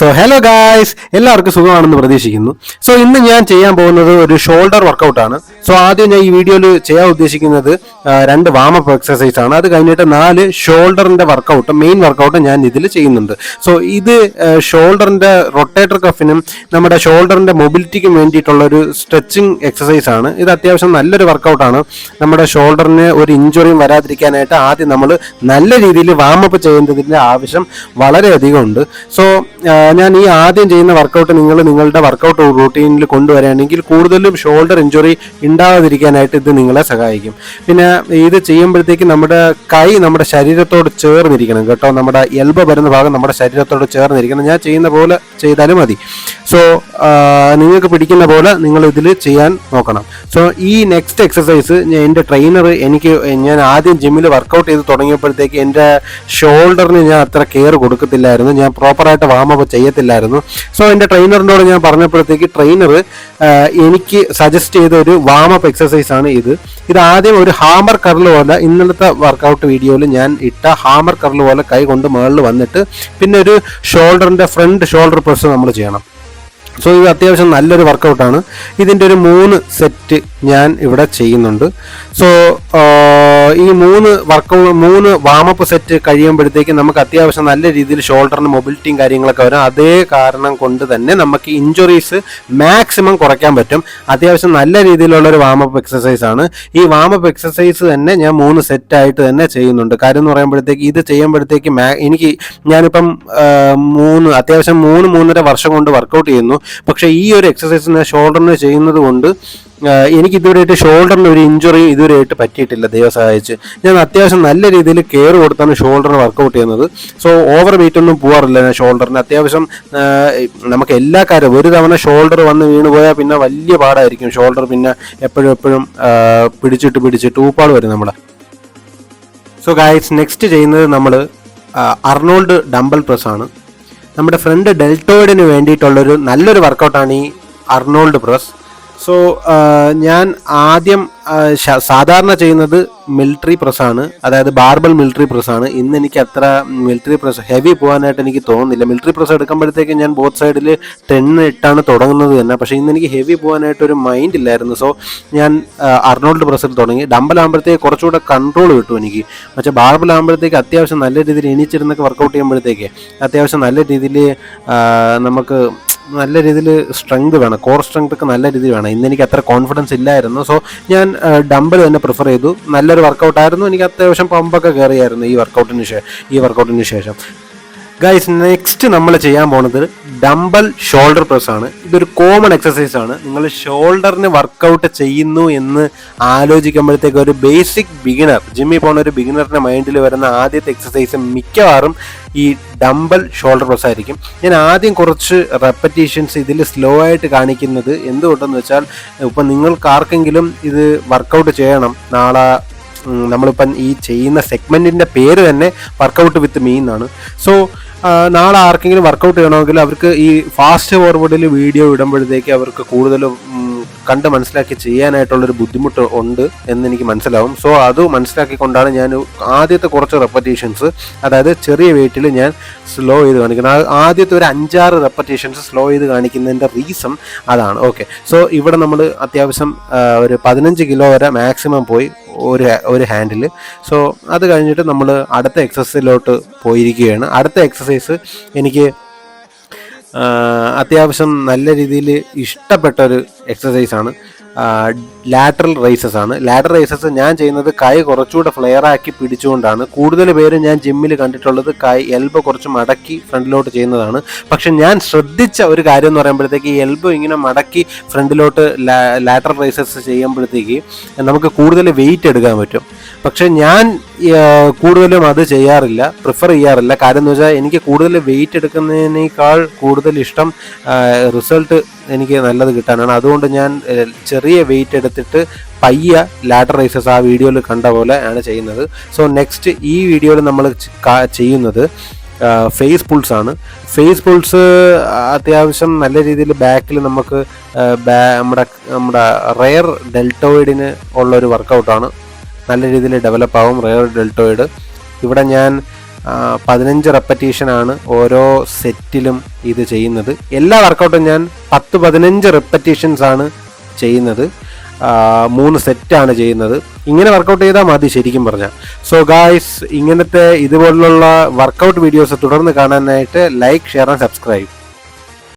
So hello guys എല്ലാവർക്കും സുഖമാണെന്ന് പ്രതീക്ഷിക്കുന്നു. സോ ഇന്ന് ഞാൻ ചെയ്യാൻ പോകുന്നത് ഒരു ഷോൾഡർ വർക്കൗട്ടാണ് സോ ആദ്യം ഞാൻ ഈ വീഡിയോയിൽ ചെയ്യാൻ ഉദ്ദേശിക്കുന്നത് രണ്ട് വാമപ്പ് എക്സസൈസ് ആണ്. അത് കഴിഞ്ഞിട്ട് നാല് ഷോൾഡറിന്റെ വർക്കൗട്ട് മെയിൻ വർക്കൗട്ട് ഞാൻ ഇതിൽ ചെയ്യുന്നുണ്ട്. സോ ഇത് ഷോൾഡറിന്റെ റൊട്ടേറ്റർ കഫിനും നമ്മുടെ ഷോൾഡറിന്റെ മൊബിലിറ്റിക്കും വേണ്ടിയിട്ടുള്ള ഒരു സ്ട്രെച്ചിങ് എക്സസൈസ് ആണ്. ഇത് അത്യാവശ്യം നല്ലൊരു വർക്കൗട്ടാണ് നമ്മുടെ ഷോൾഡറിന് ഒരു ഇഞ്ചുറിയും വരാതിരിക്കാനായിട്ട് ആദ്യം നമ്മൾ നല്ല രീതിയിൽ വാമപ്പ് ചെയ്യേണ്ടതിന്റെ ആവശ്യം വളരെയധികം ഉണ്ട്. സോ ഞാൻ ഈ ആദ്യം ചെയ്യുന്ന വർക്കൗട്ട് നിങ്ങൾ നിങ്ങളുടെ വർക്കൗട്ട് റൂട്ടീനിൽ കൊണ്ടുവരാണെങ്കിൽ കൂടുതലും ഷോൾഡർ ഇഞ്ചുറി ഉണ്ടാകാതിരിക്കാനായിട്ട് ഇത് നിങ്ങളെ സഹായിക്കും. പിന്നെ ഇത് ചെയ്യുമ്പോഴത്തേക്ക് നമ്മുടെ കൈ നമ്മുടെ ശരീരത്തോട് ചേർന്നിരിക്കണം കേട്ടോ. നമ്മുടെ എൽബ വരുന്ന ഭാഗം നമ്മുടെ ശരീരത്തോട് ചേർന്നിരിക്കണം. ഞാൻ ചെയ്യുന്ന പോലെ ചെയ്താലും മതി. സോ നിങ്ങൾക്ക് പിടിക്കുന്ന പോലെ നിങ്ങൾ ഇതിൽ ചെയ്യാൻ നോക്കണം. സോ ഈ നെക്സ്റ്റ് എക്സസൈസ് എന്റെ ട്രെയിനർ എനിക്ക് ഞാൻ ആദ്യം ജിമ്മിൽ വർക്കൗട്ട് ചെയ്ത് തുടങ്ങിയപ്പോഴത്തേക്ക് എന്റെ ഷോൾഡറിന് ഞാൻ അത്ര കെയർ കൊടുക്കത്തില്ലായിരുന്നു. ഞാൻ പ്രോപ്പറായിട്ട് വാമപ്പ് ചെയ്യത്തില്ലായിരുന്നു. സോ എന്റെ ട്രെയിനറിനോട് ഞാൻ പറഞ്ഞപ്പോഴത്തേക്ക് ട്രെയിനർ എനിക്ക് സജസ്റ്റ് ചെയ്ത ഒരു വാമപ്പ് എക്സസൈസ് ആണ് ഇത്. ഇത് ആദ്യം ഒരു ഹാമർ കർൾ പോലെ ഇന്നലത്തെ വർക്കൗട്ട് വീഡിയോയിൽ ഞാൻ ഇട്ട ഹാമർ കർൾ പോലെ കൈ കൊണ്ട് മുകളിൽ വന്നിട്ട് പിന്നെ ഒരു ഷോൾഡറിന്റെ ഫ്രണ്ട് ഷോൾഡർ പ്രസ് നമ്മൾ ചെയ്യണം. സോ ഇത് അത്യാവശ്യം നല്ലൊരു വർക്കൗട്ടാണ് ഇതിന്റെ ഒരു മൂന്ന് സെറ്റ് ഞാൻ ഇവിടെ ചെയ്യുന്നുണ്ട്. സോ ഈ മൂന്ന് വർക്കൗട്ട് മൂന്ന് വാമപ്പ് സെറ്റ് കഴിയുമ്പോഴത്തേക്ക് നമുക്ക് അത്യാവശ്യം നല്ല രീതിയിൽ ഷോൾഡറിന് മൊബിലിറ്റിയും കാര്യങ്ങളൊക്കെ വരും. അതേ കാരണം കൊണ്ട് തന്നെ നമുക്ക് ഇഞ്ചുറീസ് മാക്സിമം കുറയ്ക്കാൻ പറ്റും. അത്യാവശ്യം നല്ല രീതിയിലുള്ള ഒരു വാമപ്പ് എക്സസൈസ് ആണ്. ഈ വാമപ്പ് എക്സസൈസ് തന്നെ ഞാൻ മൂന്ന് സെറ്റായിട്ട് തന്നെ ചെയ്യുന്നുണ്ട്. കാര്യം എന്ന് പറയുമ്പോഴത്തേക്ക് ഇത് ചെയ്യുമ്പോഴത്തേക്ക് എനിക്ക് ഞാനിപ്പം മൂന്ന് അത്യാവശ്യം മൂന്ന് മൂന്നര വർഷം കൊണ്ട് വർക്കൗട്ട് ചെയ്യുന്നു. പക്ഷേ ഈ ഒരു എക്സസൈസ് ഷോൾഡറിന് ചെയ്യുന്നത് കൊണ്ട് എനിക്ക് ഇതുവരെയായിട്ട് ഷോൾഡറിന് ഒരു ഇഞ്ചുറി ഇതുവരെയായിട്ട് പറ്റിയിട്ടില്ല. ദൈവം സഹായിച്ച്. ഞാൻ അത്യാവശ്യം നല്ല രീതിയിൽ കെയർ കൊടുത്താണ് ഷോൾഡറിന് വർക്കൗട്ട് ചെയ്യുന്നത്. സോ ഓവർ വെയിറ്റ് ഒന്നും പോകാറില്ല ഷോൾഡറിന് അത്യാവശ്യം നമുക്ക് എല്ലാ കാര്യവും ഒരു തവണ ഷോൾഡർ വന്ന് വീണ് പോയാൽ പിന്നെ വലിയ പാടായിരിക്കും. ഷോൾഡർ പിന്നെ എപ്പോഴും എപ്പോഴും പിടിച്ചിട്ട് പിടിച്ചിട്ട് ഊപ്പാട് വരും നമ്മളെ. സോ ഗായ്സ് നെക്സ്റ്റ് ചെയ്യുന്നത് നമ്മൾ അർണോൾഡ് ഡംബൽ പ്രസ് ആണ്. നമ്മുടെ ഫ്രണ്ട് ഡെൽറ്റോയിഡിന് വേണ്ടിയിട്ടുള്ളൊരു നല്ലൊരു വർക്കൗട്ടാണ് ഈ അർണോൾഡ് പ്രസ്. സോ ഞാൻ ആദ്യം സാധാരണ ചെയ്യുന്നത് മിലിറ്ററി പ്രസ്സാണ് അതായത് ബാർബൽ മിലിറ്ററി പ്രസ്സാണ് ഇന്ന് എനിക്ക് അത്ര മിലിറ്ററി പ്രസ് ഹെവി പോകാനായിട്ട് എനിക്ക് തോന്നുന്നില്ല. മിലിറ്ററി പ്രസ് എടുക്കുമ്പോഴത്തേക്ക് ഞാൻ ബോത്ത് സൈഡിൽ ടെൻ ഇട്ടാണ് തുടങ്ങുന്നത് തന്നെ. പക്ഷേ ഇന്ന് എനിക്ക് ഹെവി പോകാനായിട്ട് ഒരു മൈൻഡ് ഇല്ലായിരുന്നു. സോ ഞാൻ അർണോൾഡ് പ്രസ്സിൽ തുടങ്ങി. ഡമ്പൽ ആകുമ്പോഴത്തേക്ക് കുറച്ചുകൂടെ കൺട്രോൾ കിട്ടും എനിക്ക്. പക്ഷേ ബാർബൽ ആകുമ്പോഴത്തേക്ക് അത്യാവശ്യം നല്ല രീതിയിൽ എണീച്ചിരുന്നൊക്കെ വർക്കൗട്ട് ചെയ്യുമ്പോഴത്തേക്ക് അത്യാവശ്യം നല്ല രീതിയിൽ നമുക്ക് നല്ല രീതിയിൽ സ്ട്രെങ്ത് വേണം. കോർ സ്ട്രെങ്ത് ഒക്കെ നല്ല രീതിയിൽ വേണം. ഇന്ന് എനിക്ക് അത്ര കോൺഫിഡൻസ് ഇല്ലായിരുന്നു. സോ ഞാൻ ഡംബൽ തന്നെ പ്രിഫർ ചെയ്തു. നല്ലൊരു വർക്കൗട്ടായിരുന്നു എനിക്ക് അത്യാവശ്യം പമ്പൊക്കെ കയറിയായിരുന്നു ഈ വർക്കൗട്ടിന് ശേഷം ഈ വർക്കൗട്ടിന് ശേഷം. ഗൈസ് നെക്സ്റ്റ് നമ്മൾ ചെയ്യാൻ പോണത് ഡംബൽ ഷോൾഡർ പ്രസ് ആണ്. ഇതൊരു കോമൺ എക്സസൈസ് ആണ്. നിങ്ങൾ ഷോൾഡറിന് വർക്കൗട്ട് ചെയ്യുന്നു എന്ന് ആലോചിക്കുമ്പോഴത്തേക്ക് ഒരു ബേസിക് ബിഗിനർ ജിമ്മി പോകുന്ന ഒരു ബിഗിനറിന്റെ മൈൻഡിൽ വരുന്ന ആദ്യത്തെ എക്സസൈസ് മിക്കവാറും ഈ ഡംബൽ ഷോൾഡർ പ്രസ് ആയിരിക്കും. ഞാൻ ആദ്യം കുറച്ച് റെപ്പറ്റീഷൻസ് ഇതിൽ സ്ലോ ആയിട്ട് കാണിക്കുന്നത് എന്തുകൊണ്ടെന്ന് വെച്ചാൽ ഇപ്പം നിങ്ങൾക്ക് ആർക്കെങ്കിലും ഇത് വർക്കൗട്ട് ചെയ്യണം നാളെ നമ്മളിപ്പം ഈ ചെയ്യുന്ന സെഗ്മെന്റിന്റെ പേര് തന്നെ വർക്കൗട്ട് വിത്ത് മീ എന്നാണ്. സോ നാളെ ആർക്കെങ്കിലും വർക്കൗട്ട് ചെയ്യണമെങ്കിൽ അവർക്ക് ഈ ഫാസ്റ്റ് ഫോർവേഡിൽ വീഡിയോ ഇടുമ്പോഴത്തേക്ക് അവർക്ക് കൂടുതലും ഉം, കണ്ട് മനസ്സിലാക്കി ചെയ്യാനായിട്ടുള്ളൊരു ബുദ്ധിമുട്ട് ഉണ്ട് എന്ന് എനിക്ക് മനസ്സിലാവും. സോ അത് മനസ്സിലാക്കിക്കൊണ്ടാണ് ഞാൻ ആദ്യത്തെ കുറച്ച് റെപ്പറ്റീഷൻസ് അതായത് ചെറിയ വെയിറ്റിൽ ഞാൻ സ്ലോ ചെയ്ത് കാണിക്കുന്നത്. ആദ്യത്തെ ഒരു അഞ്ചാറ് റെപ്പറ്റീഷൻസ് സ്ലോ ചെയ്ത് കാണിക്കുന്നതിന്റെ റീസൺ അതാണ്. ഓക്കെ സോ ഇവിടെ നമ്മൾ അത്യാവശ്യം ഒരു പതിനഞ്ച് കിലോ വരെ മാക്സിമം പോയി. ഒരു ഒരു ഹാൻഡിൽ സോ അത് കഴിഞ്ഞിട്ട് നമ്മൾ അടുത്ത എക്സസൈസിലോട്ട് പോയിരിക്കുകയാണ്. അടുത്ത എക്സസൈസ് എനിക്ക് അത്യാവശ്യം നല്ല രീതിയിൽ ഇഷ്ടപ്പെട്ട ഒരു എക്സസൈസാണ് ലാറ്ററൽ റൈസസ് ആണ്. ലാറ്ററൽ റൈസസ് ഞാൻ ചെയ്യുന്നത് കൈ കുറച്ചുകൂടെ ഫ്ലെയർ ആക്കി പിടിച്ചുകൊണ്ടാണ്. കൂടുതൽ പേര് ഞാൻ ജിമ്മിൽ കണ്ടിട്ടുള്ളത് കൈ എൽബോ കുറച്ച് മടക്കി ഫ്രണ്ടിലോട്ട് ചെയ്യുന്നതാണ്. പക്ഷെ ഞാൻ ശ്രദ്ധിച്ച ഒരു കാര്യം എന്ന് പറയുമ്പോഴത്തേക്ക് ഈ എൽബോ ഇങ്ങനെ മടക്കി ഫ്രണ്ടിലോട്ട് ലാറ്ററൽ റൈസസ് ചെയ്യുമ്പോഴത്തേക്ക് നമുക്ക് കൂടുതൽ വെയിറ്റ് എടുക്കാൻ പറ്റും. പക്ഷെ ഞാൻ കൂടുതലും അത് ചെയ്യാറില്ല പ്രിഫർ ചെയ്യാറില്ല. കാര്യം എന്ന് വെച്ചാൽ എനിക്ക് കൂടുതൽ വെയിറ്റ് എടുക്കുന്നതിനേക്കാൾ കൂടുതൽ ഇഷ്ടം റിസൾട്ട് എനിക്ക് നല്ലത് കിട്ടാനാണ്. അതുകൊണ്ട് ഞാൻ ചെറിയ വെയിറ്റ് എടുത്തിട്ട് പയ്യ ലാറ്റർ റൈസസ് ആ വീഡിയോയിൽ കണ്ട പോലെ ആണ് ചെയ്യുന്നത്. സോ നെക്സ്റ്റ് ഈ വീഡിയോയിൽ നമ്മൾ ചെയ്യുന്നത് ഫേസ് പുൾസ് ആണ്. ഫേസ് പുൾസ് അത്യാവശ്യം നല്ല രീതിയിൽ ബാക്കിൽ നമുക്ക് നമ്മുടെ നമ്മുടെ റെയർ ഡെൽറ്റോയിഡിന് ഉള്ള ഒരു വർക്കൗട്ടാണ് നല്ല രീതിയിൽ ഡെവലപ്പ് ആവും. റെയർ ഡെൽറ്റോയിഡ് ഇവിടെ ഞാൻ പതിനഞ്ച് റെപ്പറ്റീഷനാണ് ഓരോ സെറ്റിലും ഇത് ചെയ്യുന്നത്. എല്ലാ വർക്കൗട്ടും ഞാൻ പത്ത് പതിനഞ്ച് റെപ്പറ്റീഷൻസ് ആണ് ചെയ്യുന്നത്. മൂന്ന് സെറ്റാണ് ചെയ്യുന്നത്. ഇങ്ങനെ വർക്കൗട്ട് ചെയ്താൽ മതി ശരിക്കും പറഞ്ഞാൽ സോ ഗായ്സ് ഇങ്ങനത്തെ ഇതുപോലുള്ള വർക്കൗട്ട് വീഡിയോസ് തുടർന്ന് കാണാനായിട്ട് ലൈക്ക് ഷെയർ ആൻഡ് സബ്സ്ക്രൈബ്